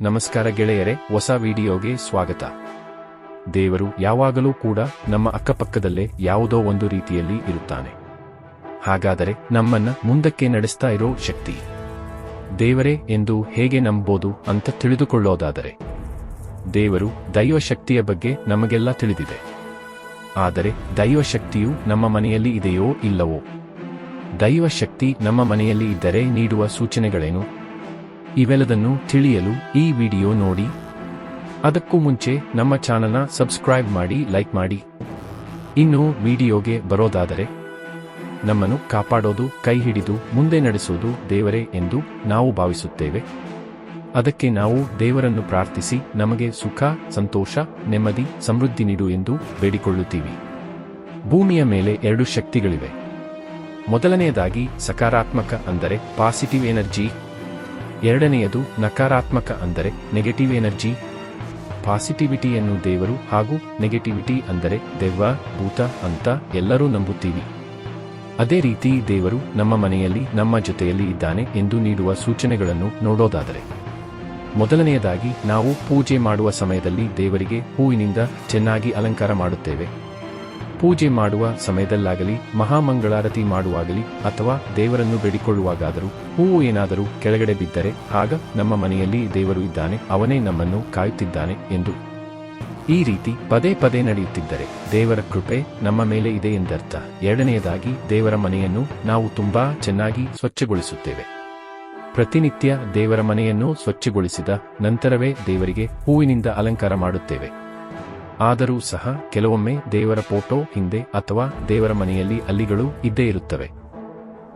ನಮಸ್ಕಾರ ಗೆಳೆಯರೆ, ಹೊಸ ವಿಡಿಯೋಗೆ ಸ್ವಾಗತ. ದೇವರು ಯಾವಾಗಲೂ ಕೂಡ ನಮ್ಮ ಅಕ್ಕಪಕ್ಕದಲ್ಲೇ ಯಾವುದೋ ಒಂದು ರೀತಿಯಲ್ಲಿ ಇರುತ್ತಾನೆ. ಹಾಗಾದರೆ ನಮ್ಮನ್ನ ಮುಂದಕ್ಕೆ ನಡೆಸ್ತಾ ಇರೋ ಶಕ್ತಿ. ದೇವರೇ ಎಂದು ಹೇಗೆ ನಂಬೋದು ಅಂತ ತಿಳಿದುಕೊಳ್ಳೋದಾದರೆ, ದೇವರು ದೈವಶಕ್ತಿಯ ಬಗ್ಗೆ ನಮಗೆಲ್ಲ ತಿಳಿದಿದೆ. ಆದರೆ ದೈವಶಕ್ತಿಯು ನಮ್ಮ ಮನೆಯಲ್ಲಿ ಇದೆಯೋ ಇಲ್ಲವೋ? ದೈವಶಕ್ತಿ ನಮ್ಮ ಮನೆಯಲ್ಲಿ ಇದ್ದರೆ ನೀಡುವ ಸೂಚನೆಗಳೇನು? ಇವೆಲ್ಲದನ್ನು ತಿಳಿಯಲು ಈ ವಿಡಿಯೋ ನೋಡಿ. ಅದಕ್ಕೂ ಮುಂಚೆ ನಮ್ಮ ಚಾನಲ್ನ ಸಬ್ಸ್ಕ್ರೈಬ್ ಮಾಡಿ, ಲೈಕ್ ಮಾಡಿ. ಇನ್ನು ವಿಡಿಯೋಗೆ ಬರೋದಾದರೆ ನಮ್ಮನ್ನು ಕಾಪಾಡೋದು, ಕೈ ಹಿಡಿದು, ಮುಂದೆ ನಡೆಸೋದು ದೇವರೇ ಎಂದು ನಾವು ಭಾವಿಸುತ್ತೇವೆ. ಅದಕ್ಕೆ ನಾವು ದೇವರನ್ನು ಪ್ರಾರ್ಥಿಸಿ ನಮಗೆ ಸುಖ, ಸಂತೋಷ, ನೆಮ್ಮದಿ, ಸಮೃದ್ಧಿ ನೀಡು ಎಂದು ಬೇಡಿಕೊಳ್ಳುತ್ತೀವಿ. ಭೂಮಿಯ ಮೇಲೆ ಎರಡು ಶಕ್ತಿಗಳಿವೆ. ಮೊದಲನೆಯದಾಗಿ ಸಕಾರಾತ್ಮಕ ಅಂದರೆ ಪಾಸಿಟಿವ್ ಎನರ್ಜಿ ಎರಡನೆಯದು ನಕಾರಾತ್ಮಕ ಅಂದರೆ ನೆಗೆಟಿವ್ ಎನರ್ಜಿ ಪಾಸಿಟಿವಿಟಿಯನ್ನು ದೇವರು ಹಾಗೂ ನೆಗೆಟಿವಿಟಿ ಅಂದರೆ ದೆವ್ವ, ಭೂತ ಅಂತ ಎಲ್ಲರೂ ನಂಬುತ್ತೀವಿ. ಅದೇ ರೀತಿ ದೇವರು ನಮ್ಮ ಮನೆಯಲ್ಲಿ, ನಮ್ಮ ಜೊತೆಯಲ್ಲಿ ಇದ್ದಾನೆ ಎಂದು ನೀಡುವ ಸೂಚನೆಗಳನ್ನು ನೋಡೋದಾದರೆ. ಮೊದಲನೆಯದಾಗಿ ನಾವು ಪೂಜೆ ಮಾಡುವ ಸಮಯದಲ್ಲಿ ದೇವರಿಗೆ ಹೂವಿನಿಂದ ಚೆನ್ನಾಗಿ ಅಲಂಕಾರ ಮಾಡುತ್ತೇವೆ. ಪೂಜೆ ಮಾಡುವ ಸಮಯದಲ್ಲಾಗಲಿ, ಮಹಾಮಂಗಳಾರತಿ ಮಾಡುವಾಗಲಿ ಅಥವಾ ದೇವರನ್ನು ಬೇಡಿಕೊಳ್ಳುವಾಗಾದರೂ, ಹೂವು ಏನಾದರೂ ಕೆಳಗಡೆ ಬಿದ್ದರೆ, ಆಗ ನಮ್ಮ ಮನೆಯಲ್ಲಿ ದೇವರು ಇದ್ದಾನೆ, ಅವನೇ ನಮ್ಮನ್ನು ಕಾಯುತ್ತಿದ್ದಾನೆ ಎಂದು. ಈ ರೀತಿ ಪದೇ ಪದೇ ನಡೆಯುತ್ತಿದ್ದರೆ ದೇವರ ಕೃಪೆ ನಮ್ಮ ಮೇಲೆ ಇದೆ ಎಂದರ್ಥ. ಎರಡನೆಯದಾಗಿ, ದೇವರ ಮನೆಯನ್ನು ನಾವು ತುಂಬಾ ಚೆನ್ನಾಗಿ ಸ್ವಚ್ಛಗೊಳಿಸುತ್ತೇವೆ. ಪ್ರತಿನಿತ್ಯ ದೇವರ ಮನೆಯನ್ನು ಸ್ವಚ್ಛಗೊಳಿಸಿದ ನಂತರವೇ ದೇವರಿಗೆ ಹೂವಿನಿಂದ ಅಲಂಕಾರ ಮಾಡುತ್ತೇವೆ. ಆದರೂ ಸಹ ಕೆಲವೊಮ್ಮೆ ದೇವರ ಫೋಟೋ ಹಿಂದೆ ಅಥವಾ ದೇವರ ಮನೆಯಲ್ಲಿ ಅಲ್ಲಿಗಳು ಇದ್ದೇ ಇರುತ್ತವೆ.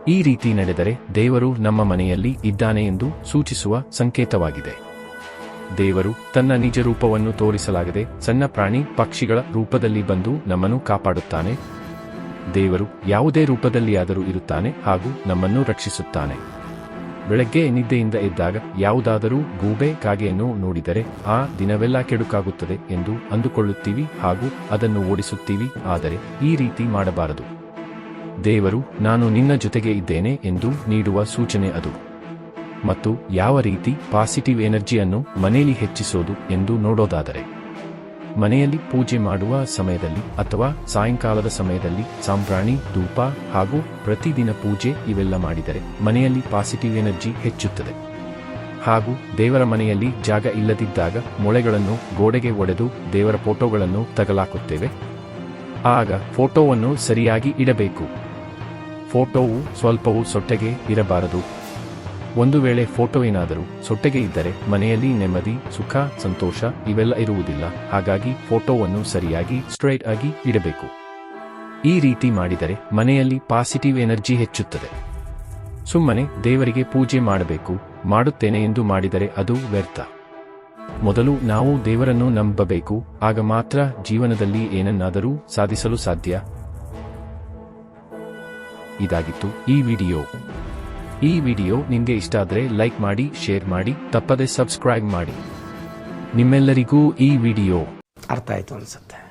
ಈ ರೀತಿ ನಡೆದರೆ ದೇವರು ನಮ್ಮ ಮನೆಯಲ್ಲಿ ಇದ್ದಾನೆ ಎಂದು ಸೂಚಿಸುವ ಸಂಕೇತವಾಗಿದೆ. ದೇವರು ತನ್ನ ನಿಜ ರೂಪವನ್ನು ತೋರಿಸಲಾಗದೆ ಸಣ್ಣ ಪ್ರಾಣಿ ಪಕ್ಷಿಗಳ ರೂಪದಲ್ಲಿ ಬಂದು ನಮ್ಮನ್ನು ಕಾಪಾಡುತ್ತಾನೆ. ದೇವರು ಯಾವುದೇ ರೂಪದಲ್ಲಿಯಾದರೂ ಇರುತ್ತಾನೆ ಹಾಗೂ ನಮ್ಮನ್ನು ರಕ್ಷಿಸುತ್ತಾನೆ. ಬೆಳಗ್ಗೆ ನಿದ್ದೆಯಿಂದ ಎದ್ದಾಗ ಯಾವುದಾದರೂ ಗೂಬೆ ಕಾಗೆಯನ್ನು ನೋಡಿದರೆ ಆ ದಿನವೆಲ್ಲ ಕೆಡುಕಾಗುತ್ತದೆ ಎಂದು ಅಂದುಕೊಳ್ಳುತ್ತೀವಿ ಹಾಗೂ ಅದನ್ನು ಓಡಿಸುತ್ತೀವಿ. ಆದರೆ ಈ ರೀತಿ ಮಾಡಬಾರದು. ದೇವರು, ನಾನು ನಿನ್ನ ಜೊತೆಗೆ ಇದ್ದೇನೆ ಎಂದು ನೀಡುವ ಸೂಚನೆ ಅದು. ಮತ್ತು ಯಾವ ರೀತಿ ಪಾಸಿಟಿವ್ ಎನರ್ಜಿಯನ್ನು ಮನೆಯಲ್ಲಿ ಹೆಚ್ಚಿಸೋದು ಎಂದು ನೋಡೋದಾದರೆ. ಮನೆಯಲ್ಲಿ ಪೂಜೆ ಮಾಡುವ ಸಮಯದಲ್ಲಿ ಅಥವಾ ಸಾಯಂಕಾಲದ ಸಮಯದಲ್ಲಿ ಸಾಂಬ್ರಾಣಿ, ಧೂಪ ಹಾಗೂ ಪ್ರತಿದಿನ ಪೂಜೆ ಇವೆಲ್ಲ ಮಾಡಿದರೆ ಮನೆಯಲ್ಲಿ ಪಾಸಿಟಿವ್ ಎನರ್ಜಿ ಹೆಚ್ಚುತ್ತದೆ. ಹಾಗೂ ದೇವರ ಮನೆಯಲ್ಲಿ ಜಾಗ ಇಲ್ಲದಿದ್ದಾಗ ಮೊಳೆಗಳನ್ನು ಗೋಡೆಗೆ ಒಡೆದು ದೇವರ ಫೋಟೋಗಳನ್ನು ತಗಲಾಕುತ್ತೇವೆ. ಆಗ ಫೋಟೋವನ್ನು ಸರಿಯಾಗಿ ಇಡಬೇಕು. ಫೋಟೋವು ಸ್ವಲ್ಪವೂ ಸೊಟ್ಟೆಗೆ ಇರಬಾರದು. ಒಂದು ವೇಳೆ ಫೋಟೋ ಏನಾದರೂ ಸೊಟ್ಟೆಗೆ ಇದ್ದರೆ ಮನೆಯಲ್ಲಿ ನೆಮ್ಮದಿ, ಸುಖ, ಸಂತೋಷ ಇವೆಲ್ಲ ಇರುವುದಿಲ್ಲ. ಹಾಗಾಗಿ ಫೋಟೋವನ್ನು ಸರಿಯಾಗಿ, ಸ್ಟ್ರೈಟ್ ಆಗಿ ಇಡಬೇಕು. ಈ ರೀತಿ ಮಾಡಿದರೆ ಮನೆಯಲ್ಲಿ ಪಾಸಿಟಿವ್ ಎನರ್ಜಿ ಹೆಚ್ಚುತ್ತದೆ. ಸುಮ್ಮನೆ ದೇವರಿಗೆ ಪೂಜೆ ಮಾಡಬೇಕು, ಮಾಡುತ್ತೇನೆ ಎಂದು ಮಾಡಿದರೆ ಅದು ವ್ಯರ್ಥ. ಮೊದಲು ನಾವು ದೇವರನ್ನು ನಂಬಬೇಕು, ಆಗ ಮಾತ್ರ ಜೀವನದಲ್ಲಿ ಏನನ್ನಾದರೂ ಸಾಧಿಸಲು ಸಾಧ್ಯ. ಇದಾಗಿತ್ತು ಈ ವಿಡಿಯೋ. ಈ ವಿಡಿಯೋ ನಿಮಗೆ ಇಷ್ಟ ಆದರೆ ಲೈಕ್ ಮಾಡಿ, ಶೇರ್ ಮಾಡಿ, ತಪ್ಪದೆ ಸಬ್ಸ್ಕ್ರೈಬ್ ಮಾಡಿ. ನಿಮ್ಮೆಲ್ಲರಿಗೂ ಈ ವಿಡಿಯೋ ಅರ್ಥ ಆಯಿತು ಅನ್ಸುತ್ತೆ.